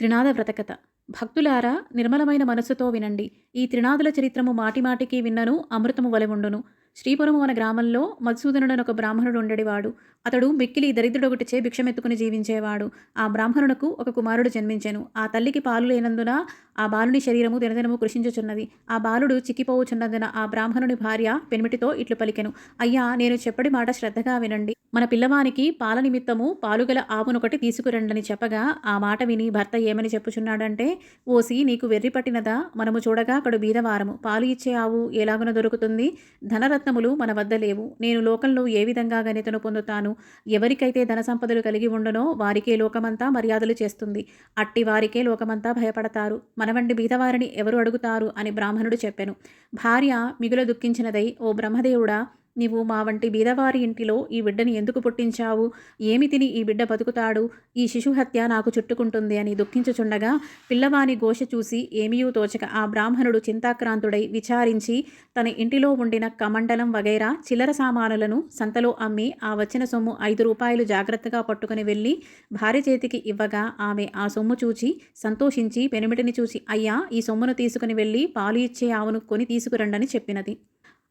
త్రినాద వ్రతకథ. భక్తులారా నిర్మలమైన మనస్సుతో వినండి. ఈ త్రినాదుల చరిత్రము మాటిమాటికి విన్నను అమృతము వలె ఉండును. శ్రీపురము అనే గ్రామంలో మధుసూదనుడని ఒక బ్రాహ్మణుడు ఉండేవాడు. అతడు మిక్కిలి దరిద్రుడొకటిచే భిక్షమెత్తుకుని జీవించేవాడు. ఆ బ్రాహ్మణునకు ఒక కుమారుడు జన్మించెను. ఆ తల్లికి పాలు లేనందున ఆ బాలుని శరీరము దినదినము కృషించుచున్నది. ఆ బాలుడు చిక్కిపోవుచున్నందున ఆ బ్రాహ్మణుని భార్య పెనిమిటితో ఇట్లు పలికెను. అయ్యా నేను చెప్పడి మాట శ్రద్ధగా వినండి. మన పిల్లవానికి పాల నిమిత్తము పాలుగల ఆవునొకటి తీసుకురండని చెప్పగా ఆ మాట విని భర్త ఏమని చెప్పుచున్నాడంటే ఓసి నీకు వెర్రి పట్టినదా? మనము చూడగా అక్కడు బీదవారము. పాలు ఇచ్చే ఆవు ఎలాగున దొరుకుతుంది? ధనరత్నములు మన వద్ద లేవు. నేను లోకంలో ఏ విధంగా గణితను పొందుతాను? ఎవరికైతే ధన సంపదలు కలిగి ఉండనో వారికే లోకమంతా మర్యాదలు చేస్తుంది. అట్టి వారికే లోకమంతా భయపడతారు. మనవంటి బీదవారిని ఎవరు అడుగుతారు అని బ్రాహ్మణుడు చెప్పెను. భార్య మిగుల దుఃఖించినదై ఓ బ్రహ్మదేవుడా నీవు మా వంటి బీదవారి ఇంటిలో ఈ బిడ్డని ఎందుకు పుట్టించావు? ఏమి తిని ఈ బిడ్డ బతుకుతాడు? ఈ శిశు హత్య నాకు చుట్టుకుంటుంది అని దుఃఖించుచుండగా పిల్లవాని ఘోష చూసి ఏమీయూ తోచక ఆ బ్రాహ్మణుడు చింతాక్రాంతుడై విచారించి తన ఇంటిలో ఉండిన కమండలం వగైరా చిల్లర సామానులను సంతలో అమ్మి ఆ వచ్చిన సొమ్ము ఐదు రూపాయలు జాగ్రత్తగా పట్టుకుని వెళ్ళి భార్య చేతికి ఇవ్వగా ఆమె ఆ సొమ్ము చూచి సంతోషించి పెనిమిటిని చూసి అయ్యా ఈ సొమ్మును తీసుకుని వెళ్ళి పాలు ఇచ్చే ఆవును కొని తీసుకురండని చెప్పినది.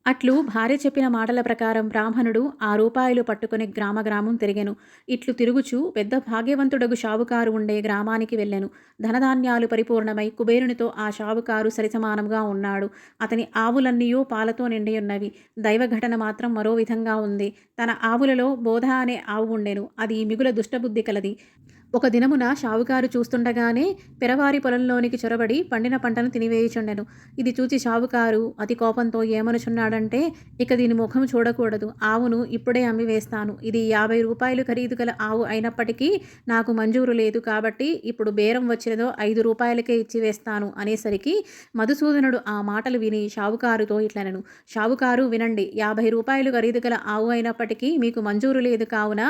అట్లు భార్య చెప్పిన మాటల ప్రకారం బ్రాహ్మణుడు ఆ రూపాయలు పట్టుకుని గ్రామ గ్రామం తిరిగెను. ఇట్లు తిరుగుచు పెద్ద భాగ్యవంతుడగు షావుకారు ఉండే గ్రామానికి వెళ్ళెను. ధనధాన్యాలు పరిపూర్ణమై కుబేరునితో ఆ షావుకారు సరిసమానంగా ఉన్నాడు. అతని ఆవులన్నీయూ పాలతో నిండి ఉన్నవి. దైవ ఘటన మాత్రం మరో విధంగా ఉంది. తన ఆవులలో బోధ అనే ఆవు ఉండెను. అది మిగుల దుష్టబుద్ధి కలది. ఒక దినమున షావుకారు చూస్తుండగానే పెరవారి పొలంలోనికి చొరబడి పండిన పంటను తినివేయుచుండెను. ఇది చూచి షావుకారు అతి కోపంతో ఏమనుచున్నాడంటే ఇక దీని ముఖం చూడకూడదు ఆవును ఇప్పుడే అమ్మి వేస్తాను. ఇది యాభై రూపాయలు ఖరీదు గల ఆవు అయినప్పటికీ నాకు మంజూరు లేదు కాబట్టి ఇప్పుడు బేరం వచ్చినదో ఐదు రూపాయలకే ఇచ్చి వేస్తాను అనేసరికి మధుసూదనుడు ఆ మాటలు విని షావుకారుతో ఇట్లనను. షావుకారు వినండి యాభై రూపాయలు ఖరీదు గల ఆవు అయినప్పటికీ మీకు మంజూరు లేదు కావున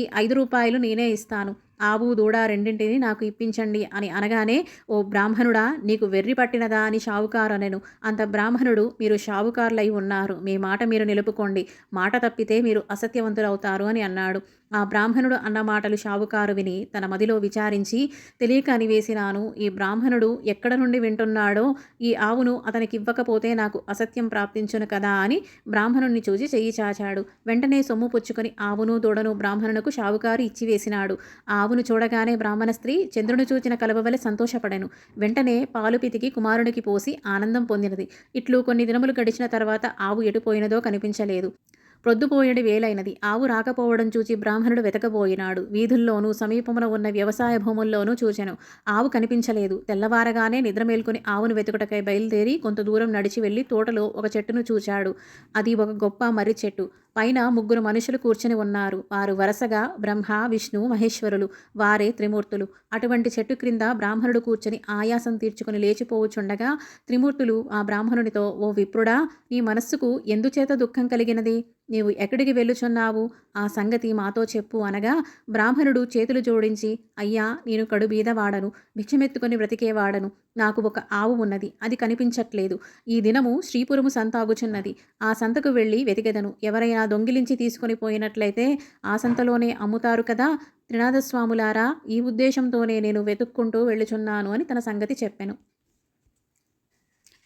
ఈ ఐదు రూపాయలు నేనే ఇస్తాను. ఆవు దూడ రెండింటిని నాకు ఇప్పించండి అని అనగానే ఓ బ్రాహ్మణుడా నీకు వెర్రి పట్టినదా అని షావుకారు అనెను. అంత బ్రాహ్మణుడు మీరు షావుకారులై ఉన్నారు. మీ మాట మీరు నిలుపుకోండి. మాట తప్పితే మీరు అసత్యవంతులవుతారు అని అన్నాడు. ఆ బ్రాహ్మణుడు అన్న మాటలు షావుకారు విని తన మదిలో విచారించి తెలియక అనివేసినాను ఈ బ్రాహ్మణుడు ఎక్కడ నుండి వింటున్నాడో ఈ ఆవును అతనికి ఇవ్వకపోతే నాకు అసత్యం ప్రాప్తించును కదా అని బ్రాహ్మణుణ్ణి చూసి చెయ్యి చాచాడు. వెంటనే సొమ్ము పుచ్చుకొని ఆవును దూడను బ్రాహ్మణునకు షావుకారు ఇచ్చివేసినాడు. ఆ ఆవును చూడగానే బ్రాహ్మణ స్త్రీ చంద్రుని చూచిన కలవవలె సంతోషపడెను. వెంటనే పాలు పితికి కుమారునికి పోసి ఆనందం పొందినది. ఇట్లు కొన్ని దినములు గడిచిన తర్వాత ఆవు ఎటుపోయినదో కనిపించలేదు. ప్రొద్దుపోయడి వేలైనది. ఆవు రాకపోవడం చూచి బ్రాహ్మణుడు వెతకబోయినాడు. వీధుల్లోనూ సమీపమున ఉన్న వ్యవసాయ భూముల్లోనూ చూచెను. ఆవు కనిపించలేదు. తెల్లవారగానే నిద్ర మేల్కొని ఆవును వెతుకుటకై బయలుదేరి కొంత దూరం నడిచి వెళ్ళి తోటలో ఒక చెట్టును చూచాడు. అది ఒక గొప్ప మర్రి చెట్టు. పైన ముగ్గురు మనుషులు కూర్చుని ఉన్నారు. వారు వరుసగా బ్రహ్మ విష్ణు మహేశ్వరులు వారే త్రిమూర్తులు. అటువంటి చెట్టు క్రింద బ్రాహ్మణుడు కూర్చుని ఆయాసం తీర్చుకుని లేచిపోవచ్చుండగా త్రిమూర్తులు ఆ బ్రాహ్మణునితో ఓ విప్రుడా నీ మనస్సుకు ఎందుచేత దుఃఖం కలిగినది? నీవు ఎక్కడికి వెళ్ళుచున్నావు? ఆ సంగతి మాతో చెప్పు అనగా బ్రాహ్మణుడు చేతులు జోడించి అయ్యా నేను కడుబీదవాడను భిక్షమెత్తుకొని బ్రతికేవాడను నాకు ఒక ఆవు ఉన్నది అది కనిపించట్లేదు. ఈ దినము శ్రీపురము సంతాగుచున్నది. ఆ సంతకు వెళ్ళి వెతికెదను. ఎవరైనా దొంగిలించి తీసుకొని పోయినట్లయితే ఆసంతలోనే అమ్ముతారు కదా. త్రినాథస్వాములారా ఈ ఉద్దేశంతోనే నేను వెతుక్కుంటూ వెళ్ళుచున్నాను అని తన సంగతి చెప్పాను.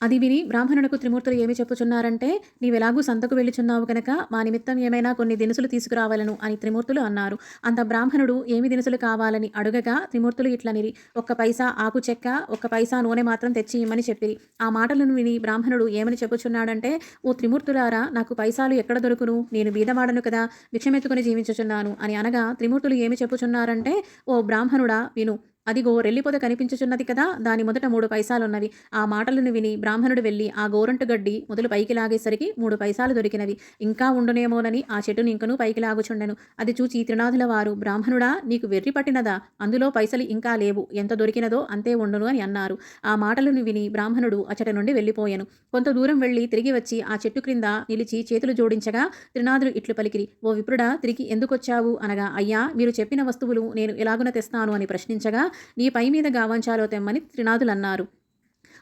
అది విని బ్రాహ్మణులకు త్రిమూర్తులు ఏమి చెప్పుచున్నారంటే నీవెలాగూ సంతకు వెళ్ళుచున్నావు కనుక మా నిమిత్తం ఏమైనా కొన్ని దినుసులు తీసుకురావాలను అని త్రిమూర్తులు అన్నారు. అంత బ్రాహ్మణుడు ఏమి దినుసులు కావాలని అడుగగా త్రిమూర్తులు ఇట్లనిరి ఒక్క పైసా ఆకు చెక్క ఒక్క పైసా నూనె మాత్రం తెచ్చి ఇమ్మని చెప్పిరి. ఆ మాటలను విని బ్రాహ్మణుడు ఏమని చెప్పుచున్నాడంటే ఓ త్రిమూర్తులారా నాకు పైసాలు ఎక్కడ దొరుకును? నేను బీదవాడను కదా భిక్షమెత్తుకుని జీవించుచున్నాను అని అనగా త్రిమూర్తులు ఏమి చెప్పుచున్నారంటే ఓ బ్రాహ్మణుడా విను అదిగో రెల్లిపోత కనిపించుచున్నది కదా దాని మొదట మూడు పైసాలున్నవి. ఆ మాటలను విని బ్రాహ్మణుడు వెళ్ళి ఆ గోరంటు గడ్డి మొదలు పైకి లాగేసరికి మూడు పైసాలు దొరికినవి. ఇంకా ఉండునేమోనని ఆ చెట్టును ఇంకనూ పైకి లాగుచుండెను. అది చూచి త్రినాథుల వారు బ్రాహ్మణుడా నీకు వెర్రి పట్టినదా? అందులో పైసలు ఇంకా లేవు. ఎంత దొరికినదో అంతే ఉండును అని అన్నారు. ఆ మాటలను విని బ్రాహ్మణుడు అచట నుండి వెళ్ళిపోయాను. కొంత దూరం వెళ్ళి తిరిగి వచ్చి ఆ చెట్టు క్రింద నిలిచి చేతులు జోడించగా త్రినాథులు ఇట్లు పలికిరి. ఓ విప్రుడా తిరిగి ఎందుకొచ్చావు? అనగా అయ్యా మీరు చెప్పిన వస్తువులు నేను ఎలాగున తెస్తాను అని ప్రశ్నించగా నీ పై మీద గావంచాలో తెమ్మని త్రినాథులన్నారు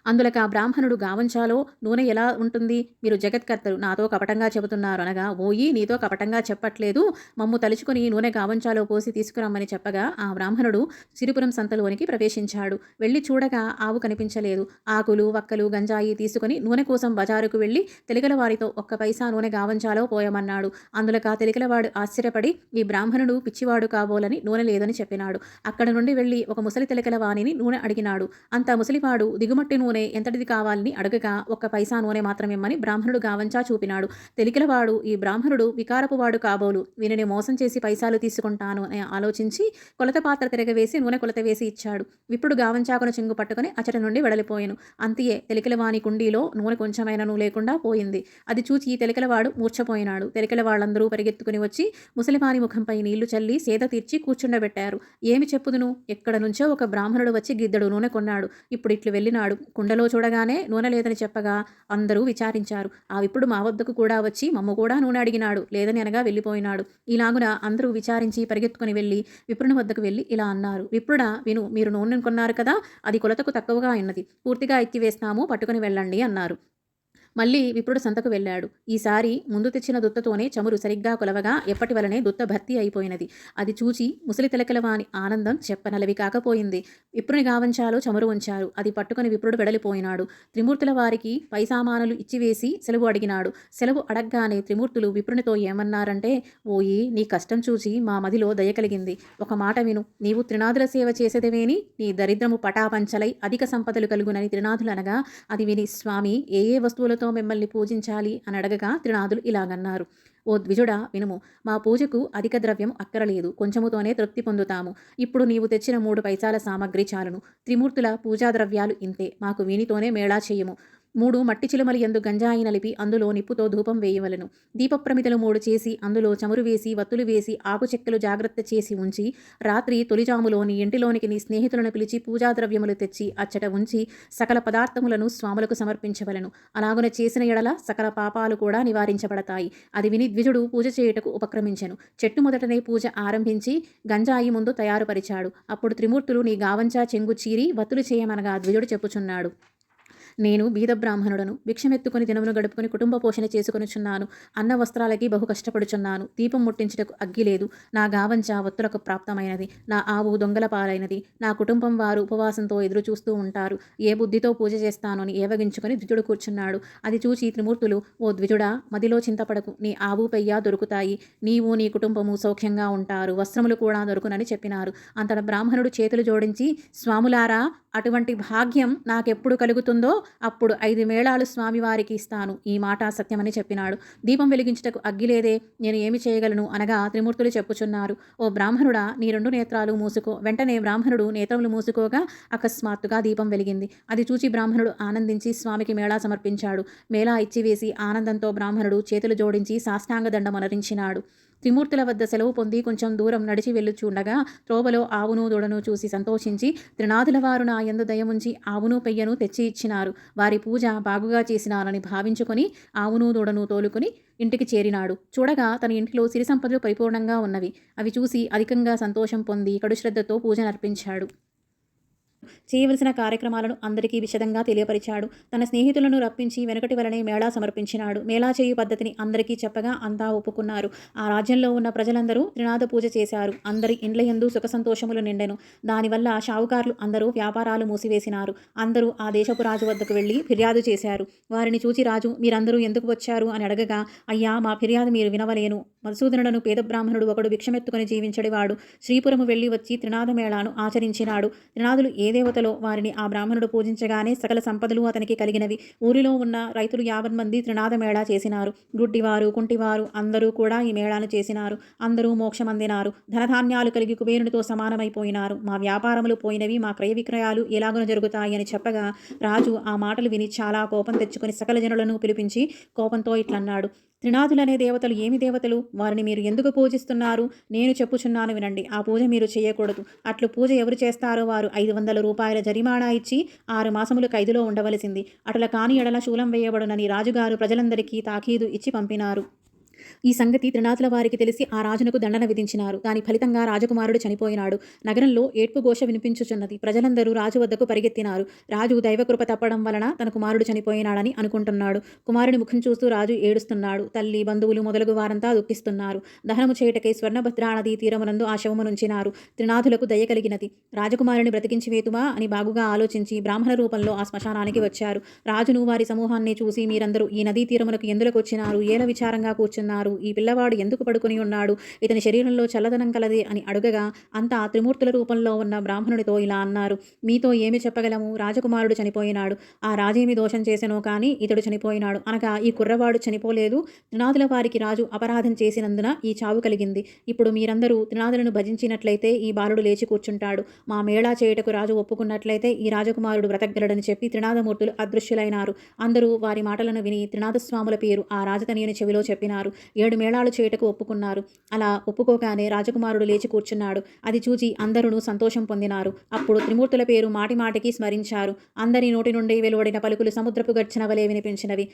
అందులక ఆ బ్రాహ్మణుడు గావంచాలో నూనె ఎలా ఉంటుంది? మీరు జగత్కర్తలు నాతో కపటంగా చెబుతున్నారు అనగా ఓయి నీతో కపటంగా చెప్పట్లేదు. మమ్ము తలుచుకుని నూనె గావంచాలో పోసి తీసుకురమ్మని చెప్పగా ఆ బ్రాహ్మణుడు సిరిపురం సంతలోనికి ప్రవేశించాడు. వెళ్ళి చూడగా ఆవు కనిపించలేదు. ఆకులు వక్కలు గంజాయి తీసుకుని నూనె కోసం బజారుకు వెళ్ళి తెలుగుల వారితో ఒక్క పైసా నూనె గావంచాలో పోయమన్నాడు. అందులక తెలుగులవాడు ఆశ్చర్యపడి ఈ బ్రాహ్మణుడు పిచ్చివాడు కాబోలని నూనె లేదని చెప్పినాడు. అక్కడ నుండి వెళ్ళి ఒక ముసలి తెలికల వాణిని నూనె అడిగినాడు. అంత ముసలివాడు దిగుమట్టి నూనె ఎంతటిది కావాలని అడగగా ఒక్క పైసా నూనె మాత్రమేమని బ్రాహ్మణుడు గావంచా చూపినాడు. తెలికిలవాడు ఈ బ్రాహ్మణుడు వికారపు వాడు కాబోలు. వీనిని మోసం చేసి పైసాలు తీసుకుంటాను అని ఆలోచించి కొలత పాత్ర తిరగవేసి నూనె కొలత వేసి ఇచ్చాడు. ఇప్పుడు గావంచాకును చెంగు పట్టుకుని అచట నుండి వెడలిపోయాను. అంతియే తెలికలవాని కుండీలో నూనె కొంచెమైనను లేకుండా పోయింది. అది చూచి ఈ తెలికలవాడు మూర్ఛపోయినాడు. తెలికల వాళ్ళందరూ పరిగెత్తుకుని వచ్చి ముసలివాని ముఖంపై నీళ్ళు చల్లి సేద తీర్చి కూర్చుండబెట్టారు. ఏమి చెప్పుదును? ఎక్కడ నుంచో ఒక బ్రాహ్మణుడు వచ్చి గిద్దడు నూనె కొన్నాడు. ఇప్పుడు ఇట్లు వెళ్ళినాడు. కుండలో చూడగానే నూనె లేదని చెప్పగా అందరూ విచారించారు. ఆ విప్పుడు మా వద్దకు కూడా వచ్చి మమ్మ కూడా నూనె అడిగినాడు. లేదని అనగా వెళ్ళిపోయినాడు. ఇలాగున అందరూ విచారించి పరిగెత్తుకుని వెళ్ళి విప్రుని వద్దకు వెళ్ళి ఇలా అన్నారు. విప్రుడా విను మీరు నూనె కొన్నారు కదా అది కొలతకు తక్కువగా ఉన్నది. పూర్తిగా ఎత్తివేస్తాము పట్టుకుని వెళ్ళండి అన్నారు. మళ్ళీ విప్రుడు సంతకు వెళ్ళాడు. ఈసారి ముందు తెచ్చిన దుత్తతోనే చమురు సరిగ్గా కొలవగా ఎప్పటి వలనే దుత్త భర్తీ అయిపోయినది. అది చూచి ముసలి తిలకలవాని ఆనందం చెప్పనలవి కాకపోయింది. విప్రుని గావంచాలో చమురు ఉంచారు. అది పట్టుకుని విప్రుడు వెడలిపోయినాడు. త్రిమూర్తుల వారికి పై సామానులు ఇచ్చివేసి సెలవు అడిగినాడు. సెలవు అడగగానే త్రిమూర్తులు విప్రునితో ఏమన్నారంటే ఓయి నీ కష్టం చూచి మా మదిలో దయ కలిగింది. ఒక మాట విను. నీవు త్రినాథుల సేవ చేసేదవేని? నీ దరిద్రము పటాపంచలై అధిక సంపదలు కలుగునని త్రినాథులనగా అది విని స్వామి ఏ ఏ వస్తువులతో మిమ్మల్ని పూజించాలి అని అడగగా త్రినాథులు ఇలాగన్నారు. ఓ ద్విజుడా వినుము మా పూజకు అధిక ద్రవ్యం అక్కరలేదు. కొంచెముతోనే తృప్తి పొందుతాము. ఇప్పుడు నీవు తెచ్చిన మూడు పైసాల సామగ్రి చాలును. త్రిమూర్తుల పూజా ద్రవ్యాలు ఇంతే. మాకు వీనితోనే మేళా చేయము. మూడు మట్టి చిలుమలి ఎందు గంజాయి నలిపి అందులో నిప్పుతో ధూపం వేయవలను. దీపప్రమితలు మూడు చేసి అందులో చమురు వేసి వత్తులు వేసి ఆకు చెక్కలు జాగ్రత్త చేసి ఉంచి రాత్రి తొలిజాములోని ఇంటిలోనికి నీ స్నేహితులను పిలిచి పూజా ద్రవ్యములు తెచ్చి అచ్చట ఉంచి సకల పదార్థములను స్వాములకు సమర్పించవలను. అలాగున చేసిన ఎడల సకల పాపాలు కూడా నివారించబడతాయి. అది విని ద్విజుడు పూజ చేయుటకు ఉపక్రమించెను. చెట్టు మొదటనే పూజ ఆరంభించి గంజాయి ముందు తయారుపరిచాడు. అప్పుడు త్రిమూర్తులు నీ గావంచా చెంగు చీరి వత్తులు చేయమనగా ద్విజుడు చెప్పుచున్నాడు. నేను బీద బ్రాహ్మణుడను భిక్షమెత్తుకుని దినమును గడుపుకుని కుటుంబ పోషణ చేసుకునిచున్నాను. అన్న వస్త్రాలకి బహు కష్టపడుచున్నాను. దీపం ముట్టించుటకు అగ్గి లేదు. నా గావంచ ఒత్తులకు ప్రాప్తమైనది. నా ఆవు దొంగల పాలైనది. నా కుటుంబం వారు ఉపవాసంతో ఎదురు చూస్తూ ఉంటారు. ఏ బుద్ధితో పూజ చేస్తానని ఏవగించుకుని ద్విజుడు కూర్చున్నాడు. అది చూచి త్రిమూర్తులు ఓ ద్విజుడా మదిలో చింతపడకు. నీ ఆవు పెయ్య దొరుకుతాయి. నీవు నీ కుటుంబము సౌఖ్యంగా ఉంటారు. వస్త్రములు కూడా దొరుకునని చెప్పినారు. అంతట బ్రాహ్మణుడు చేతులు జోడించి స్వాములారా అటువంటి భాగ్యం నాకెప్పుడు కలుగుతుందో అప్పుడు ఐదు మేళాలు స్వామివారికి ఇస్తాను. ఈ మాట సత్యమని చెప్పినాడు. దీపం వెలిగించుటకు అగ్గిలేదే నేను ఏమి చేయగలను? అనగా త్రిమూర్తులు చెప్పుచున్నారు. ఓ బ్రాహ్మణుడా నీ రెండు నేత్రాలు మూసుకో. వెంటనే బ్రాహ్మణుడు నేత్రములు మూసుకోగా అకస్మాత్తుగా దీపం వెలిగింది. అది చూచి బ్రాహ్మణుడు ఆనందించి స్వామికి మేళా సమర్పించాడు. మేళా ఇచ్చివేసి ఆనందంతో బ్రాహ్మణుడు చేతులు జోడించి సాష్టాంగ దండమనరించినాడు త్రిమూర్తుల వద్ద సెలవు పొంది కొంచెం దూరం నడిచి వెళ్ళుచుండగా త్రోవలో ఆవును దూడను చూసి సంతోషించి త్రినాథుల వారు నా ఎందు దయముంచి ఆవును పెయ్యను తెచ్చి ఇచ్చినారు. వారి పూజ బాగుగా చేసినారని భావించుకొని ఆవును దూడను తోలుకొని ఇంటికి చేరినాడు. చూడగా తన ఇంటిలో సిరి సంపదలు పరిపూర్ణంగా ఉన్నవి. అవి చూసి అధికంగా సంతోషం పొంది కడుశ్రద్ధతో పూజనర్పించాడు. చేయవలసిన కార్యక్రమాలను అందరికీ విశదంగా తెలియపరిచాడు. తన స్నేహితులను రప్పించి వెనుకటి వలనే మేళా సమర్పించినాడు. మేళా చేయు పద్ధతిని అందరికీ చెప్పగా అంతా ఒప్పుకున్నారు. ఆ రాజ్యంలో ఉన్న ప్రజలందరూ త్రినాథ పూజ చేశారు. అందరి ఇండ్ల యందు సుఖ సంతోషములు నిండెను. దానివల్ల షావుకారులు అందరూ వ్యాపారాలు మూసివేసినారు. అందరూ ఆ దేశపు రాజు వద్దకు వెళ్ళి ఫిర్యాదు చేశారు. వారిని చూచి రాజు మీరందరూ ఎందుకు వచ్చారు? అని అడగగా అయ్యా మా ఫిర్యాదు మీరు వినవలేను. మధుసూదనుడను పేద బ్రాహ్మణుడు ఒకడు భిక్షమెత్తుకుని జీవించడివాడు శ్రీపురము వెళ్ళి వచ్చి త్రినాథ మేళాను ఆచరించినాడు. త్రినాథులు ఏ దేవతలో వారిని ఆ బ్రాహ్మణుడు పూజించగానే సకల సంపదలు అతనికి కలిగినవి. ఊరిలో ఉన్న రైతులు యాభై మంది త్రినాథ మేళా చేసినారు. గుడ్డివారు కుంటివారు అందరూ కూడా ఈ మేళాను చేసినారు. అందరూ మోక్షమందినారు ధనధాన్యాలు కలిగి కుబేరునితో సమానమైపోయినారు. మా వ్యాపారములు పోయినవి మా క్రయ విక్రయాలు ఎలాగున జరుగుతాయి అని చెప్పగా రాజు ఆ మాటలు విని చాలా కోపం తెచ్చుకుని సకల జనులను పిలిపించి కోపంతో ఇట్లన్నాడు. త్రినాథులనే దేవతలు ఏమి దేవతలు? వారిని మీరు ఎందుకు పూజిస్తున్నారు? నేను చెప్పుచున్నాను వినండి. ఆ పూజ మీరు చేయకూడదు. అట్లు పూజ ఎవరు చేస్తారో వారు ఐదు వందల రూపాయల జరిమానా ఇచ్చి ఆరు మాసములు ఖైదులో ఉండవలసింది. అటుల కాని ఎడల శూలం వేయబడునని రాజుగారు ప్రజలందరికీ తాకీదు ఇచ్చి పంపినారు. ఈ సంగతి త్రినాథుల వారికి తెలిసి ఆ రాజునకు దండన విధించినారు. దాని ఫలితంగా రాజకుమారుడు చనిపోయినాడు. నగరంలో ఏడ్పు ఘోష వినిపించుచున్నది. ప్రజలందరూ రాజు వద్దకు పరిగెత్తినారు. రాజు దైవకృప తప్పడం వలన తన కుమారుడు చనిపోయినాడని అనుకుంటున్నాడు. కుమారుని ముఖం చూస్తూ రాజు ఏడుస్తున్నాడు. తల్లి బంధువులు మొదలగు వారంతా దుఃఖిస్తున్నారు. దహనము చేయుటకై స్వర్ణభద్రా నదీ తీరమునందు ఆ శవమునుంచినారు త్రినాథులకు దయ కలిగినది. రాజకుమారుని బ్రతికించి వేతుమా అని బాగుగా ఆలోచించి బ్రాహ్మణ రూపంలో ఆ శ్మశానానికి వచ్చారు. రాజును వారి సమూహాన్ని చూసి మీరందరూ ఈ నదీ తీరమునకు ఎందులకు వచ్చినారు? ఏల విచారంగా కూర్చున్నారు? ఈ పిల్లవాడు ఎందుకు పడుకుని ఉన్నాడు? ఇతని శరీరంలో చల్లదనం కలది అని అడుగగా అంతా త్రిమూర్తుల రూపంలో ఉన్న బ్రాహ్మణుడితో ఇలా అన్నారు. మీతో ఏమి చెప్పగలము? రాజకుమారుడు చనిపోయినాడు. ఆ రాజేమి దోషం చేసెనో కానీ ఇతడు చనిపోయినాడు. అనగా ఈ కుర్రవాడు చనిపోలేదు. త్రినాదుల వారికి రాజు అపరాధం చేసినందున ఈ చావు కలిగింది. ఇప్పుడు మీరందరూ త్రినాదులను భజించినట్లయితే ఈ బాలుడు లేచి కూర్చుంటాడు. మా మేళా చేయుటకు రాజు ఒప్పుకున్నట్లయితే ఈ రాజకుమారుడు బ్రతకగలడని చెప్పి త్రినాదమూర్తులు అదృశ్యులైనారు. అందరూ వారి మాటలను విని త్రినాథస్వాముల పేరు ఆ రాజతనయుని చెవిలో చెప్పినారు. ఏడు మేళాలు చేయుటకు ఒప్పుకున్నారు. అలా ఒప్పుకోగానే రాజకుమారుడు లేచి కూర్చున్నాడు. అది చూచి అందరూ సంతోషం పొందినారు. అప్పుడు త్రిమూర్తుల పేరు మాటిమాటికి స్మరించారు. అందరి నోటి నుండి వెలువడిన పలుకులు సముద్రపు గర్జన వలె వినిపించినవి.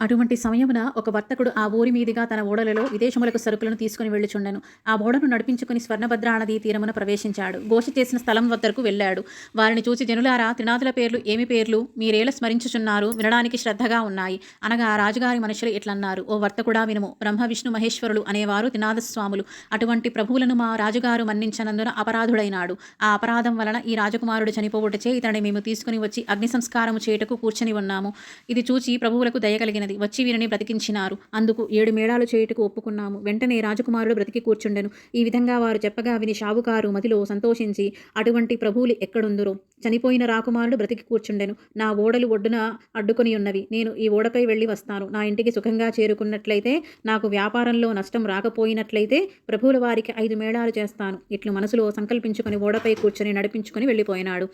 అటువంటి సమయమున ఒక వర్తకుడు ఆ ఊరి మీదుగా తన ఓడలలో విదేశములకు సరుకులను తీసుకుని వెళ్ళుచుండెను. ఆ ఓడను నడిపించుకుని స్వర్ణభద్రా నదీ తీరమున ప్రవేశించాడు. ఘోష చేసిన స్థలం వద్దకు వెళ్ళాడు. వారిని చూసి జనులారా త్రినాథుల పేర్లు ఏమి పేర్లు? మీరేలా స్మరించుచున్నారు? వినడానికి శ్రద్ధగా ఉన్నాయి. అనగా రాజుగారి మనుషులు ఇట్లన్నారు ఓ వర్తకుడా వినుము. బ్రహ్మ విష్ణు మహేశ్వరులు అనేవారు త్రినాథస్వాములు. అటువంటి ప్రభువులను మా రాజుగారు మన్నించనందున అపరాధుడైనాడు. ఆ అపరాధం వలన ఈ రాజకుమారుడు చనిపోవుటచే ఇతని మేము తీసుకుని వచ్చి అగ్ని సంస్కారము చేయుటకు కూర్చొని ఉన్నాము. ఇది చూచి ప్రభువులకు దయ కలిగినది వచ్చి వీరిని బ్రతికించినారు. అందుకు ఏడు మేళాలు చేయుటకు ఒప్పుకున్నాము. వెంటనే రాజకుమారుడు బ్రతికి కూర్చుండెను. ఈ విధంగా వారు చెప్పగా విని షావుకారు మదిలో సంతోషించి అటువంటి ప్రభువులు ఎక్కడుందురో? చనిపోయిన రాకుమారుడు బ్రతికి కూర్చుండెను. నా ఓడలు ఒడ్డున అడ్డుకొని ఉన్నవి. నేను ఈ ఓడపై వెళ్ళి వస్తాను. నా ఇంటికి సుఖంగా చేరుకున్నట్లయితే నాకు వ్యాపారంలో నష్టం రాకపోయినట్లయితే ప్రభువుల వారికి ఐదు మేళాలు చేస్తాను ఇట్లు మనసులో సంకల్పించుకొని ఓడపై కూర్చొని నడిపించుకొని వెళ్ళిపోయినాడు.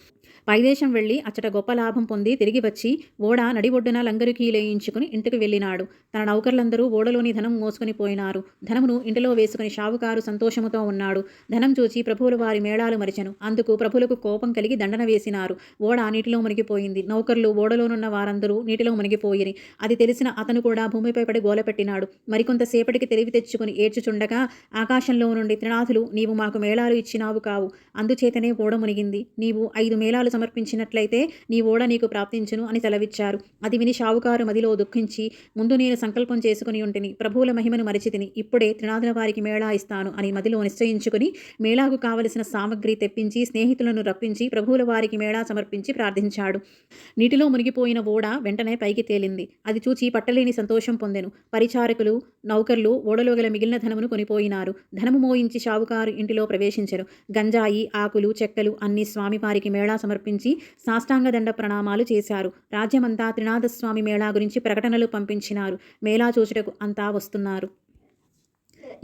పైదేశం వెళ్ళి అచ్చట గొప్ప లాభం పొంది తిరిగి వచ్చి ఓడ నడి ఒడ్డున లంగరుకి లేయించుకుని ఇంటికి వెళ్ళినాడు. తన నౌకర్లందరూ ఓడలోని ధనం మోసుకొని పోయినారు. ధనమును ఇంటిలో వేసుకుని షావుకారు సంతోషముతో ఉన్నాడు. ధనం చూచి ప్రభువులు వారి మేళాలు మరిచెను. అందుకు ప్రభులకు కోపం కలిగి దండన వేసినారు. ఓడ నీటిలో మునిగిపోయింది. నౌకర్లు ఓడలోనున్న వారందరూ నీటిలో మునిగిపోయిరి. అది తెలిసిన అతను కూడా భూమిపై పడి గోలపెట్టినాడు. మరికొంతసేపటికి తెలివి తెచ్చుకుని ఏడ్చుచుండగా ఆకాశంలో నుండి త్రినాథులు నీవు మాకు మేళాలు ఇచ్చినావు కావు. అందుచేతనే ఓడ మునిగింది. నీవు ఐదు మేళాలు సమర్పించినట్లయితే నీ ఓడ నీకు ప్రాప్తించును అని తలవిచ్చారు అది విని షావుకారు మదిలో దుఃఖించి ముందు నేను సంకల్పం చేసుకుని ఉంటిని ప్రభువుల మహిమను మరిచితిని ఇప్పుడే త్రినాథుల వారికి మేళా ఇస్తాను అని మదిలో నిశ్చయించుకుని మేళాకు కావలసిన సామగ్రి తెప్పించి స్నేహితులను రప్పించి ప్రభువుల వారికి మేళా సమర్పించి ప్రార్థించాడు. నీటిలో మునిగిపోయిన ఓడ వెంటనే పైకి తేలింది. అది చూచి పట్టలేని సంతోషం పొందెను. పరిచారకులు నౌకర్లు ఓడలో గల మిగిలిన ధనమును కొనిపోయినారు. ధనము మోయించి షావుకారు ఇంటిలో ప్రవేశించరు గంజాయి ఆకులు చెక్కలు అన్ని స్వామివారికి మేళా సమర్పించి సాష్టాంగ దండ ప్రణామాలు చేశారు. రాజ్యమంతా త్రినాథస్వామి మేళా గురించి ప్రకటన ప్రకటనలు పంపించినారు. మేళా చూచుటకు అంతా వస్తున్నారు.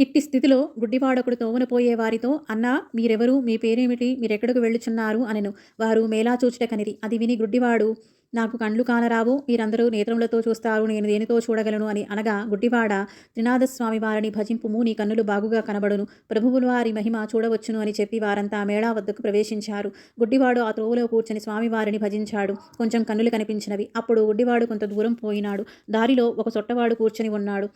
ఇట్టి స్థితిలో గుడ్డివాడొకడు తోవన పోయే వారితో అన్నా మీరెవరు? మీ పేరేమిటి? మీరెక్కడికి వెళ్ళుచున్నారు? అనెను. వారు మేళా చూచుట కనిది అది విని గుడ్డివాడు నాకు కండ్లు కానరావు మీరందరూ నేత్రములతో చూస్తారు నేను దేనితో చూడగలను? అని అనగా గుడ్డివాడ త్రినాథస్వామి వారిని భజింపుము నీ కన్నులు బాగుగా కనబడును. ప్రభువుల వారి మహిమ చూడవచ్చును అని చెప్పి వారంతా మేళా వద్దకు ప్రవేశించారు. గుడ్డివాడు ఆ త్రోవలో కూర్చొని స్వామివారిని భజించాడు. కొంచెం కన్నులు కనిపించినవి. అప్పుడు గుడ్డివాడు కొంత దూరం పోయినాడు. దారిలో ఒక సొట్టవాడు కూర్చొని ఉన్నాడు.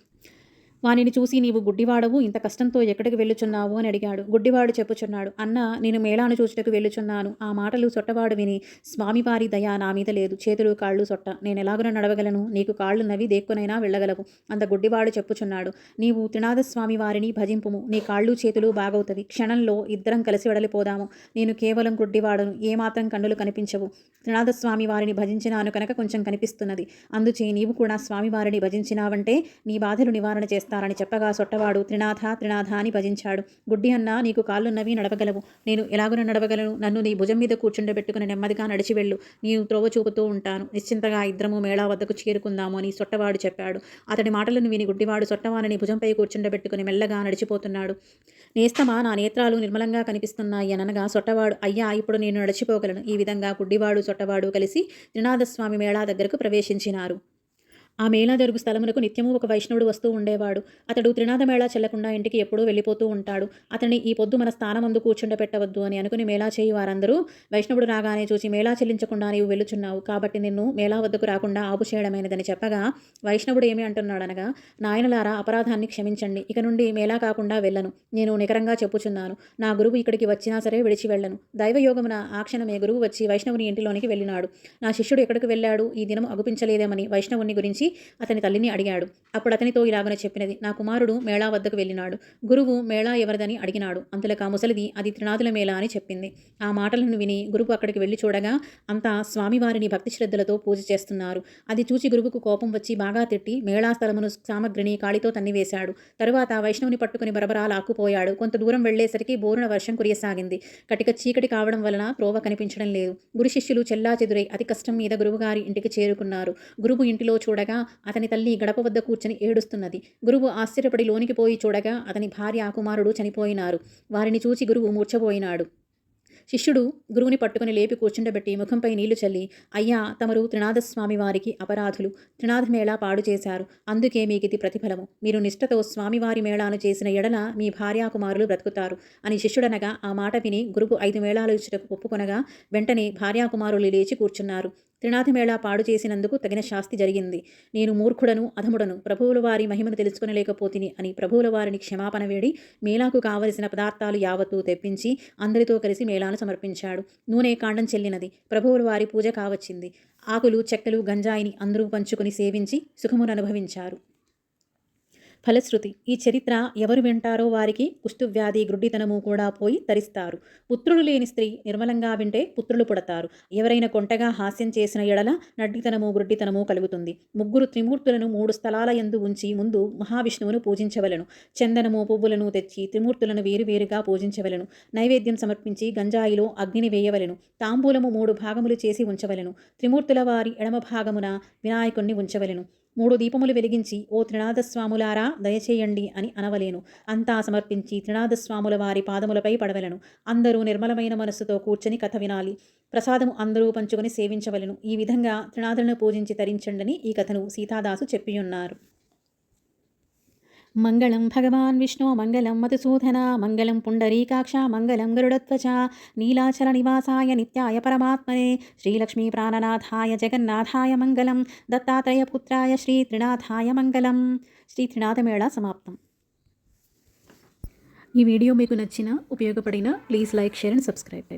వానిని చూసి నీవు గుడ్డివాడవు ఇంత కష్టంతో ఎక్కడికి వెళ్ళుచున్నావు అని అడిగాడు. గుడ్డివాడు చెప్పుచున్నాడు అన్న నేను మేళాను చూచుటకు వెళ్ళుచున్నాను. ఆ మాటలు సొట్టవాడు విని స్వామివారి దయ నా మీద లేదు. చేతులు కాళ్ళు సొట్ట. నేను ఎలాగున నడవగలను? నీకు కాళ్ళు నవి దేక్కునైనా వెళ్ళగలవు. అంత గుడ్డివాడు చెప్పుచున్నాడు. నీవు త్రినాథస్వామి వారిని భజింపుము. నీ కాళ్ళు చేతులు బాగవుతవి. క్షణంలో ఇద్దరం కలిసి వెడలిపోదాము. నేను కేవలం గుడ్డివాడను. ఏమాత్రం కన్నులు కనిపించవు. త్రినాథస్వామి వారిని భజించినాను కనుక కొంచెం కనిపిస్తున్నది. అందుచే నీవు కూడా స్వామివారిని భజించినావంటే నీ బాధలు నివారణ చేస్తారని చెప్పగా సొట్టవాడు త్రినాథ త్రినాథ అని భజించాడు. గుడ్డి అన్నా నీకు కాళ్ళున్నవి నడవగలవు. నేను ఎలాగున నడవగలను? నన్ను నీ భుజం మీద కూర్చుండబెట్టుకుని నెమ్మదిగా నడిచి వెళ్ళు. నీవు త్రోవ చూపుతూ ఉంటాను. నిశ్చింతగా ఇద్దరము మేళా వద్దకు చేరుకుందాము అని సొట్టవాడు చెప్పాడు. అతడి మాటలను విని గుడ్డివాడు సొట్టవానని భుజంపై కూర్చుండబెట్టుకుని మెల్లగా నడిచిపోతున్నాడు. నేస్తమా నా నేత్రాలు నిర్మలంగా కనిపిస్తున్నాయి అనగా సొట్టవాడు అయ్యా ఇప్పుడు నేను నడిచిపోగలను. ఈ విధంగా గుడ్డివాడు సొట్టవాడు కలిసి త్రినాథస్వామి మేళా దగ్గరకు ప్రవేశించినారు. ఆ మేళా జరుగు స్థలమునకు నిత్యము ఒక వైష్ణవుడు వస్తూ ఉండేవాడు. అతడు త్రినాథ మేళా చెల్లకుండా ఇంటికి ఎప్పుడూ వెళ్ళిపోతూ ఉంటాడు. అతన్ని ఈ పొద్దు మన స్థానమందు కూర్చుండబెట్టవద్దు అని అనుకుని మేళా చేయి వారందరూ వైష్ణవుడు రాగానే చూసి మేళా చెల్లించకుండా నీవు వెళ్ళుచున్నావు. కాబట్టి నిన్ను మేళా వద్దకు రాకుండా ఆపు చేయడమైనదని చెప్పగా వైష్ణవుడు ఏమి అంటున్నాడనగా నాయనలారా అపరాధాన్ని క్షమించండి. ఇక నుండి మేళా కాకుండా వెళ్ళను. నేను నికరంగా చెప్పుచున్నాను. నా గురువు ఇక్కడికి వచ్చినా సరే విడిచి వెళ్ళను. దైవయోగమున ఆ క్షణమే గురువు వచ్చి వైష్ణవుని ఇంటిలోనికి వెళ్ళినాడు. నా శిష్యుడు ఎక్కడికి వెళ్ళాడు? ఈ దినం అగుపించలేదేమని వైష్ణవుని గురించి అతని తల్లిని అడిగాడు. అప్పుడు అతనితో ఇలాగనే చెప్పినది. నా కుమారుడు మేళా వద్దకు వెళ్ళినాడు. గురువు మేళా ఎవరిదని అడిగినాడు. అంతలోకి ముసలిది అది త్రినాదుల మేళా అని చెప్పింది. ఆ మాటలను విని గురువు అక్కడికి వెళ్ళి చూడగా అంతా స్వామివారిని భక్తి శ్రద్ధలతో పూజ చేస్తున్నారు. అది చూచి గురువుకు కోపం వచ్చి బాగా తిట్టి మేళా స్థలమును సామగ్రిని కాళితో తన్నివేశాడు. తరువాత వైష్ణవుని పట్టుకుని బరబరా లాక్కుపోయాడు కొంత దూరం వెళ్ళేసరికి బోరున వర్షం కురియసాగింది. కటిక చీకటి కావడం వలన త్రోవ కనిపించడం లేదు. గురు శిష్యులు చెల్లా చెదురై అతి కష్టం మీద గురువుగారి ఇంటికి చేరుకున్నారు. గురువు ఇంటిలో చూడగా అతని తల్లి గడప వద్ద కూర్చొని ఏడుస్తున్నది. గురువు ఆశ్చర్యపడి లోనికి పోయి చూడగా అతని భార్య కుమారుడు చనిపోయినారు. వారిని చూచి గురువు మూర్ఛపోయినాడు. శిష్యుడు గురువుని పట్టుకుని లేపి కూర్చుండబెట్టి ముఖంపై నీళ్ళు చల్లి అయ్యా తమరు త్రినాథస్వామి వారికి అపరాధులు. త్రినాథ మేళా పాడు చేశారు. అందుకే మీకిది ప్రతిఫలము. మీరు నిష్ఠతో స్వామివారి మేళాను చేసిన ఎడల మీ భార్యాకుమారులు బ్రతుకుతారు అని శిష్యుడనగా ఆ మాట విని గురువు ఐదు మేళాలు ఇచ్చుటకు ఒప్పుకొనగా వెంటనే భార్యాకుమారులు లేచి కూర్చున్నారు. త్రినాథమేళా పాడు చేసినందుకు తగిన శాస్తి జరిగింది. నేను మూర్ఖుడను అధముడను ప్రభువుల వారి మహిమను తెలుసుకునలేకపోతిని అని ప్రభువుల వారిని క్షమాపణ వేడి మేళాకు కావలసిన పదార్థాలు యావత్తూ తెప్పించి అందరితో కలిసి మేళాను సమర్పించాడు. నూనె కాండం చెల్లినది. ప్రభువుల వారి పూజ కావచ్చింది. ఆకులు చెక్కలు గంజాయిని అందరూ పంచుకొని సేవించి సుఖమును అనుభవించారు. ఫలశ్రుతి. ఈ చరిత్ర ఎవరు వింటారో వారికి కుష్ఠువ్యాధి గ్రుడ్డితనము కూడా పోయి తరిస్తారు. పుత్రులు లేని స్త్రీ నిర్మలంగా వింటే పుత్రులు పుడతారు. ఎవరైనా కొంటగా హాస్యం చేసిన ఎడల నడ్డితనము గ్రుడ్డితనము కలుగుతుంది. ముగ్గురు త్రిమూర్తులను మూడు స్థలాల యందు ఉంచి ముందు మహావిష్ణువును పూజించవలను. చందనము పువ్వులను తెచ్చి త్రిమూర్తులను వేరువేరుగా పూజించవలను. నైవేద్యం సమర్పించి గంజాయిలో అగ్నిని వేయవలను. తాంబూలము మూడు భాగములు చేసి ఉంచవలను. త్రిమూర్తుల వారి ఎడమ భాగమున వినాయకుణ్ణి ఉంచవలను. మూడు దీపములు వెలిగించి ఓ త్రినాథస్వాములారా దయచేయండి అని అనవలేను. అంతా సమర్పించి త్రినాథస్వాముల వారి పాదములపై పడవలను. అందరూ నిర్మలమైన మనస్సుతో కూర్చొని కథ వినాలి. ప్రసాదము అందరూ పంచుకొని సేవించవలను. ఈ విధంగా త్రినాథులను పూజించి తరించండని ఈ కథను సీతాదాసు చెప్పియున్నారు. మంగళం భగవాన్ విష్ణు మంగళం మధుసూదన మంగళం పుండరీకాక్ష మంగళం గరుడత్వచ నీలాచల నివాసాయ నిత్యాయ పరమాత్మనే శ్రీలక్ష్మీ ప్రాణనాథాయ జగన్నాథాయ మంగళం దత్తాత్రేయపుత్రాయ శ్రీ త్రినాథాయ మంగళం. శ్రీ త్రినాథమేళ సమాప్తం. ఈ వీడియో మీకు నచ్చిన ఉపయోగపడిన please like share and subscribe.